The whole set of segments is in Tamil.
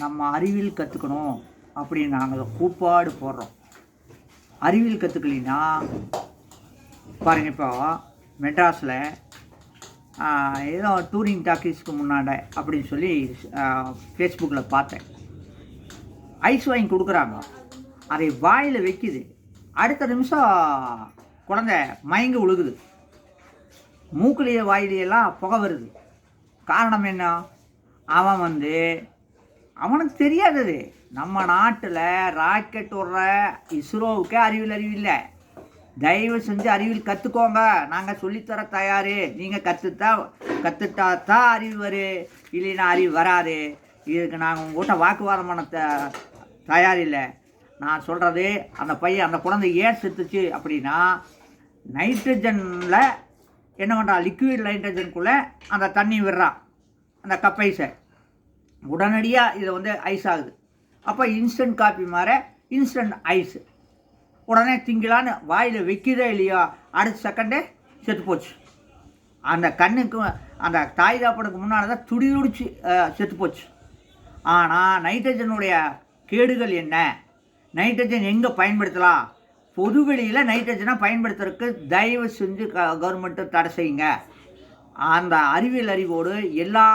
நம்ம அறிவியல் கற்றுக்கணும் அப்படின்னு நாங்கள் கூப்பாடு போடுறோம். அறிவியல் கற்றுக்கலின்னா பாருங்க இப்போ மெட்ராஸில் ஏதோ டூரிங் டாக்கீஸ்க்கு முன்னாடி அப்படின்னு சொல்லி ஃபேஸ்புக்கில் பார்த்தேன். ஐஸ் வாங்கி கொடுக்குறாங்க. அதை வாயில் வைக்குது. அடுத்த நிமிஷம் குழந்தை மயங்கி விழுகுது மூக்குலேயே வாயிலையெல்லாம் புகை வருது. காரணம் என்ன? அவன் வந்து அவனுக்கு தெரியாதது. நம்ம நாட்டில் ராக்கெட் விடுற இஸ்ரோவுக்கே அறிவியல் அறிவில்லை தயவு செஞ்சு அறிவியல் கற்றுக்கோங்க நாங்கள் சொல்லித்தர தயார். நீங்கள் கற்றுத்தா கற்றுட்டா தான் அறிவு வரும் இல்லைன்னா அறிவு வராது. இதுக்கு நாங்கள் உங்கள்கிட்ட வாக்குவாதம் பண்ண த தயார் இல்லை. நான் சொல்கிறது அந்த பையன் அந்த குழந்தை ஏன் செத்துச்சு அப்படின்னா நைட்ரஜனில் என்ன பண்ணுறான் லிக்விட் நைட்ரஜனுக்குள்ளே அந்த தண்ணி விடுறான். அந்த கப்பைஸை உடனடியாக இதை வந்து ஐஸ் ஆகுது. அப்போ இன்ஸ்டன்ட் காப்பி மாற இன்ஸ்டன்ட் ஐஸ் உடனே திங்கலான்னு வாயில் வைக்கிறதே இல்லையோ அடுத்த செகண்டே செத்து போச்சு. அந்த கண்ணுக்கு அந்த தாய் தாப்பனுக்கு முன்னால் தான் துடி துடிச்சு செத்து போச்சு. ஆனால் நைட்ரஜனுடைய கேடுகள் என்ன? நைட்ரஜன் எங்கே பயன்படுத்தலாம்? பொதுவெளியில் நைட்ரஜனை பயன்படுத்துறதுக்கு தயவு செஞ்சு க கவர்மெண்ட்டு தடை செய்யுங்க. அந்த அறிவியல் அறிவோடு எல்லா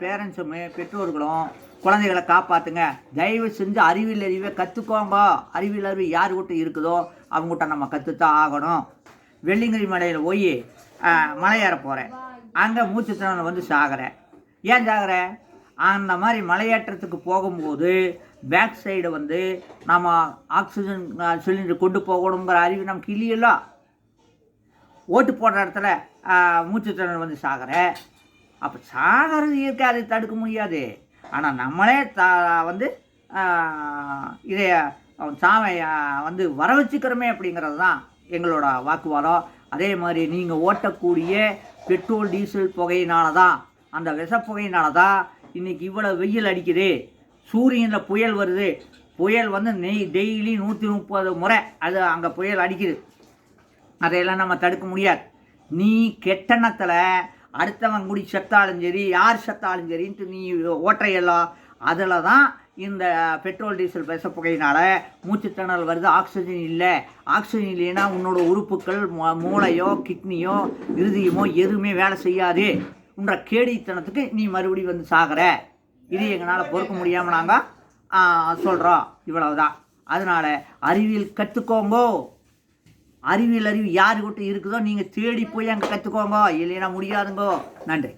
பேரண்ட்ஸுமே பெற்றோர்களும் குழந்தைகளை காப்பாற்றுங்க தயவு செஞ்சு அறிவியல் அறிவை கற்றுக்கோங்க அறிவியல் அறிவு யார் கிட்ட இருக்குதோ அவங்ககிட்ட நம்ம கற்றுத்தான் ஆகணும். வெள்ளிங்கிரி மலையில் போய் மலையேற போகிறேன் அங்கே மூச்சு திறனை வந்து சாகிறேன் ஏன் சாகிறேன் அந்த மாதிரி மலையேற்றத்துக்கு போகும்போது பேக் சைடு வந்து நம்ம ஆக்சிஜன் சிலிண்டர் கொண்டு போகணுங்கிற அறிவு நமக்கு இல்லையல்ல? ஓட்டு போடுற இடத்துல மூச்சுத்திறன் வந்து சாகிற. அப்போ சாகிறது இயற்கை அதை தடுக்க முடியாது. ஆனால் நம்மளே தா வந்து இதை சாமை வந்து வர வச்சுக்கிறோமே அப்படிங்கிறது தான் எங்களோட வாக்குவாதம். அதே மாதிரி நீங்கள் ஓட்டக்கூடிய பெட்ரோல் டீசல் புகையினால தான் அந்த விஷப்புகையினால தான் இன்றைக்கி இவ்வளோ வெயில் அடிக்குது. சூரியனில் புயல் வருது. புயல் வந்து நெய் டெய்லி நூற்றி முப்பது முறை அது அங்கே புயல் அடிக்குது. அதையெல்லாம் நம்ம தடுக்க முடியாது. நீ கெட்டணத்தில் அடுத்தவன் குடி செத்தாலும் சரி யார் செத்தாலும் சரின்ட்டு நீ ஓட்டையெல்லாம் அதில் தான் இந்த பெட்ரோல் டீசல் பேச புகையினால் மூச்சுத்திணறல் வருது. ஆக்சிஜன் இல்லை. ஆக்சிஜன் இல்லைன்னா உன்னோட உறுப்புகள் மூளையோ கிட்னியோ இருதயமோ எதுவுமே வேலை செய்யாது. உன்ற கேடித்தனத்துக்கு நீ மறுபடியும் வந்து சாகிற. இது எங்களால் பொறுக்க முடியாமல் நாங்கள் சொல்கிறோம் இவ்வளவுதான். அதனால் அறிவியல் கற்றுக்கோங்கோ அறிவியல் அறிவு யாருக்கிட்ட இருக்குதோ நீங்கள் தேடி போய் அங்கே கற்றுக்கோங்க இல்லைன்னா முடியாதுங்கோ. நன்றி.